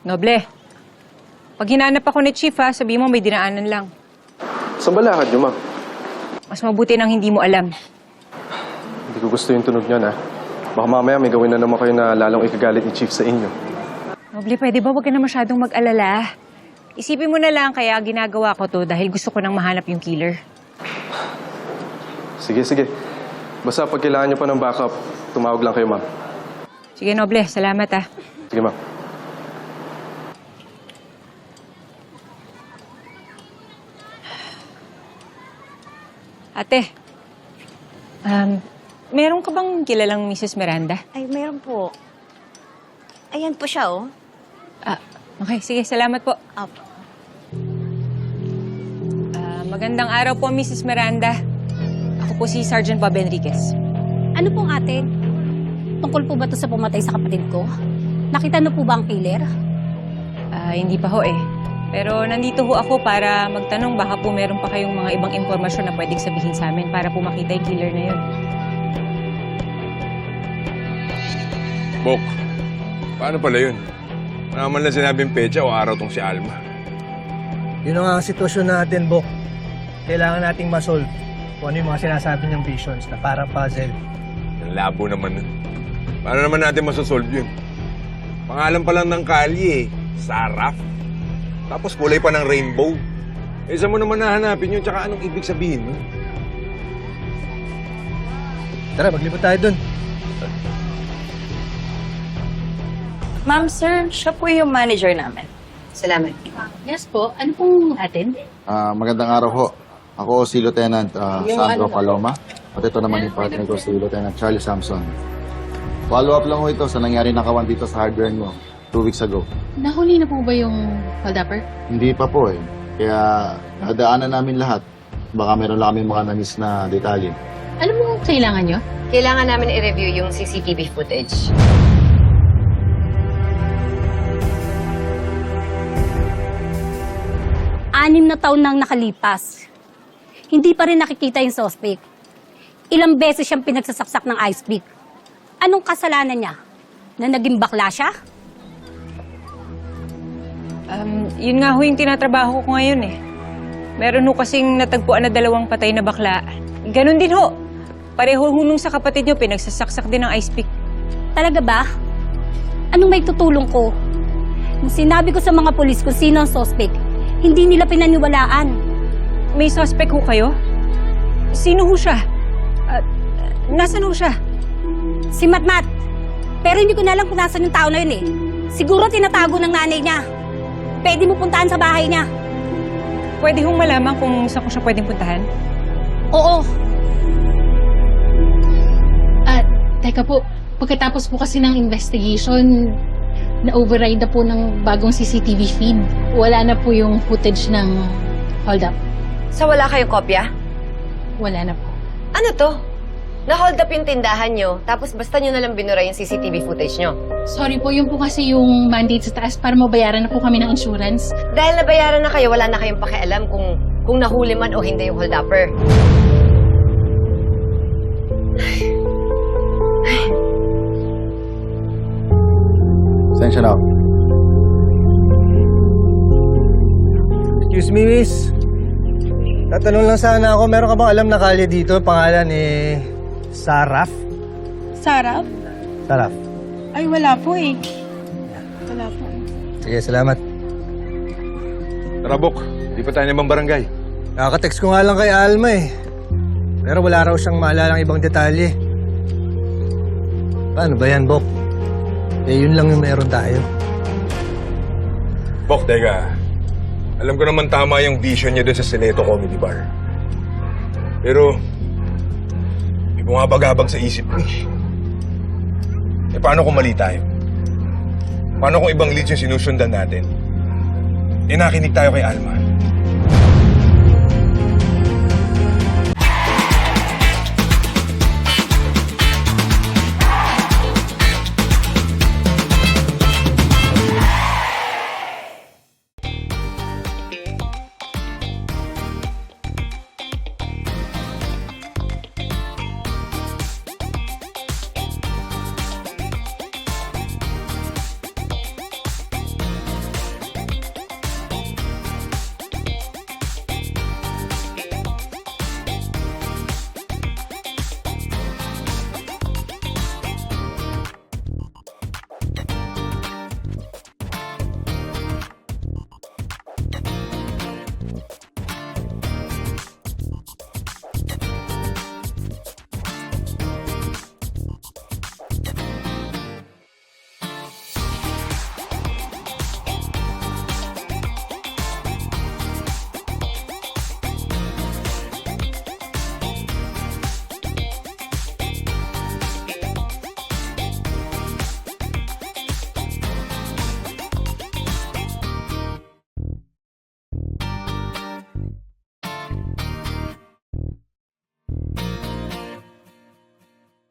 Noble, pag hinanap ako ni Chief ha, sabi mo may dinaanan lang. Saan ba lakad niyo, ma'am? Mas mabuti nang hindi mo alam. Hindi ko gusto yung tunog niyan, ha? Baka mamaya may gawin na naman kayo na lalong ikagalit ni Chief sa inyo. Noble, pwede ba wag ka na masyadong mag-alala? Isipin mo na lang kaya ginagawa ko to dahil gusto ko nang mahanap yung killer. Sige, sige. Basta pag kailangan niyo pa ng backup, tumawag lang kayo, ma'am. Sige, Noble, salamat ah. Sige, ma'am. Ate, um, meron ka bang kilalang Mrs. Miranda? Ay, meron po. Ayan po siya, oh. Ah, okay, sige, salamat po. Apo. Ah, magandang araw po, Mrs. Miranda. Ako po si Sergeant Bob Enriquez. Ano pong ate? Tungkol po ba to sa pumatay sa kapatid ko? Nakita niyo po ba ang killer? Ah, hindi pa ho eh. Pero nandito ho ako para magtanong baka po meron pa kayong mga ibang impormasyon na pwedeng sabihin sa amin para po makita yung killer na yun. Bok, paano pala yun? Wala man lang sinabing pecha o araw tong si Alma. Yun ang ang sitwasyon natin, Bok. Kailangan nating masolve kung ano yung mga sinasabi niyang visions na parang puzzle. Ang labo naman nun. Paano naman natin masasolve yun? Pangalan pa lang ng kalye eh. Saraf. Tapos kulay pa ng rainbow. Eh, saan mo naman nahanapin yun? Tsaka anong ibig sabihin nun? Tara, maglibot tayo dun. Ma'am, sir, siya po yung manager namin. Salamat. Yes po. Ano pong atin? Ah, magandang araw ho. Ako si Lieutenant ah, Sandro Paloma. At ito naman yung partner ko si Lieutenant Charlie Samson. Follow up lang ho ito sa nangyari nakawan dito sa hardware mo two weeks ago. Nahuli na po ba yung hold-upper? Hindi pa po eh. Kaya nadaanan namin lahat. Baka meron lang kami mga na-miss na detalye. Ano mo kailangan nyo? Kailangan namin i-review yung CCTV footage. Anim na taon nang nakalipas. Hindi pa rin nakikita yung suspect. Ilang beses siyang pinagsasaksak ng ice pick. Anong kasalanan niya? Na naging bakla siya? Um, yun nga ho yung tinatrabaho ko ngayon eh. Meron ho kasing natagpuan na dalawang patay na bakla. Ganon din ho. Pareho ho nung sa kapatid nyo, pinagsasaksak din ng ice pick. Talaga ba? Anong may tutulong ko? Nung sinabi ko sa mga polis kung sino ang suspect, hindi nila pinaniwalaan. May suspect ho kayo? Sino ho siya? At nasan ho siya? Si Matmat. Pero hindi ko na alam kung nasan yung tao na yun eh. Siguro tinatago ng nanay niya. Pwede mo puntahan sa bahay niya. Pwede hong malaman kung saan ko siya pwedeng puntahan? Oo, Ah, teka po. Pagkatapos po kasi ng investigation, na-override na po ng bagong CCTV feed. Wala na po yung footage ng hold-up. So wala kayong kopya? Wala na po. Ano to? Na-hold up yung tindahan nyo, tapos basta nyo nalang binura yung CCTV footage nyo. Sorry po, yung po kasi yung mandate sa taas para mabayaran na po kami ng insurance. Dahil nabayaran na kayo, wala na kayong pakialam kung, kung nahuli man o hindi yung hold-upper. Sensya na. Excuse me, miss. Tatanong lang sana ako, meron ka bang alam na kalye dito? Pangalan eh... Saraf? Sarap? Saraf. Ay, wala po eh. Wala po. Sige, salamat. Tara, Bok. Di pa tayo namang barangay. Nakaka-text ko nga lang kay Alma eh. Pero wala raw siyang maalalang ibang detalye. Paano ba yan, Bok? Eh, yun lang yung meron tayo. Bok, teka. Alam ko naman tama yung vision niya doon sa Sineto Comedy Bar. Pero, may bumabagabag sa isip ko eh. Eh, paano kung mali tayo? Paano kung ibang leads yung sinusundan natin? Eh, nakinig tayo kay Alma.